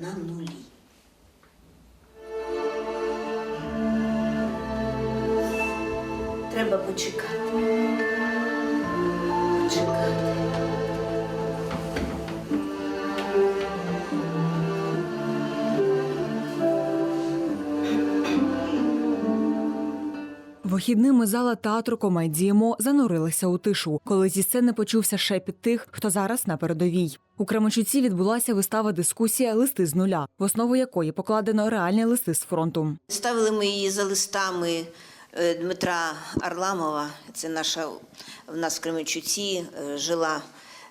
на нулі. Треба почекати. Почекати. Вихідними зала театру комедіємо занурилися у тишу, коли зі сцени почувся шепіт тих, хто зараз на передовій. У Кременчуці відбулася вистава дискусія Листи з нуля, в основу якої покладено реальні листи з фронту. Ставили ми її за листами е, Дмитра Арламова. Це наша в нас в Кременчуці е, жила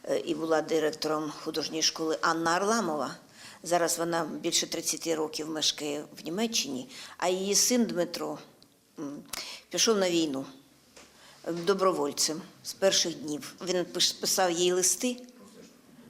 е, і була директором художньої школи Анна Арламова. Зараз вона більше 30 років мешкає в Німеччині, а її син Дмитро пішов на війну добровольцем з перших днів. Він писав їй листи.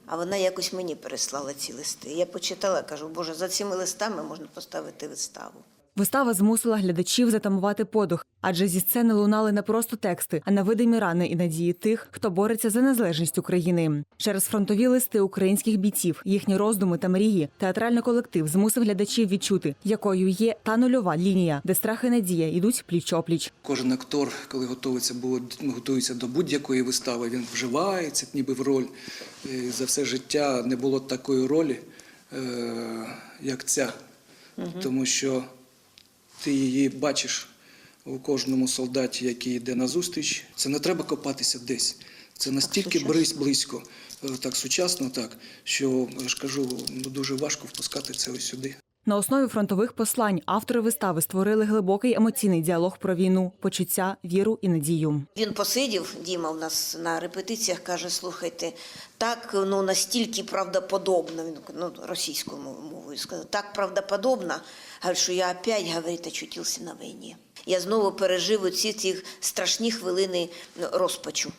А вона якось мені переслала ці листи. Я почитала, кажу, Боже, за цими листами можна поставити виставу. Вистава змусила глядачів затамувати подих, адже зі сцени лунали не просто тексти, а невидимі рани і надії тих, хто бореться за незалежність України. Через фронтові листи українських бійців, їхні роздуми та мрії, театральний колектив змусив глядачів відчути, якою є та нульова лінія, де страх і надія йдуть пліч опліч. Кожен актор, коли готується, бу- готується до будь-якої вистави, він вживається ніби в роль. І за все життя не було такої ролі, е, як ця. Тому що ти її бачиш у кожному солдаті, який йде на зустріч. Це не треба копатися десь. Це настільки близь- близько, е, так сучасно, так, що я ж кажу, ну, дуже важко впускати це ось сюди. На основі фронтових послань автори вистави створили глибокий емоційний діалог про війну, почуття, віру і надію. Він посидів, Діма у нас на репетиціях каже: слухайте, так ну настільки правдоподобно, він ну, російською мовою сказав, так правдоподобно, що я опять, говорить, очутився на війні. Я знову пережив оці ці страшні хвилини ну, розпачу.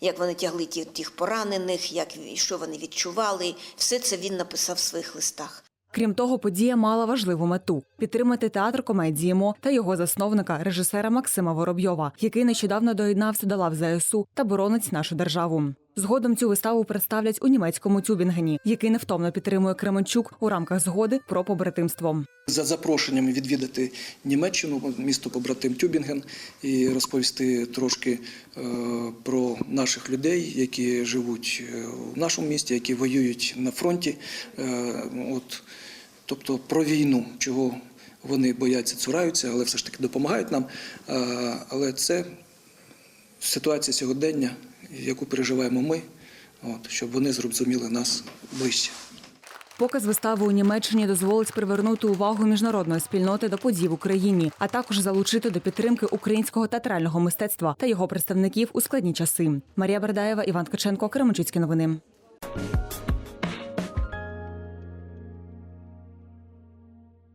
Як вони тягли тих поранених, як що вони відчували, все це він написав в своїх листах. Крім того, подія мала важливу мету підтримати театр комедії МО та його засновника, режисера Максима Воробйова, який нещодавно доєднався до лав ЗСУ та боронить нашу державу. Згодом цю виставу представлять у німецькому Тюбінгені, який невтомно підтримує Кременчук у рамках згоди про побратимство. За запрошенням відвідати Німеччину, місто побратим Тюбінген, і розповісти трошки е, про наших людей, які живуть е, в нашому місті, які воюють на фронті. Е, От, тобто про війну, чого вони бояться, цураються, але все ж таки допомагають нам. Е, Але це ситуація сьогодення, яку переживаємо ми, от, щоб вони зрозуміли нас ближче. Показ вистави у Німеччині дозволить привернути увагу міжнародної спільноти до подій в Україні, а також залучити до підтримки українського театрального мистецтва та його представників у складні часи. Марія Бердаєва, Іван Ткаченко, Кременчуцькі новини.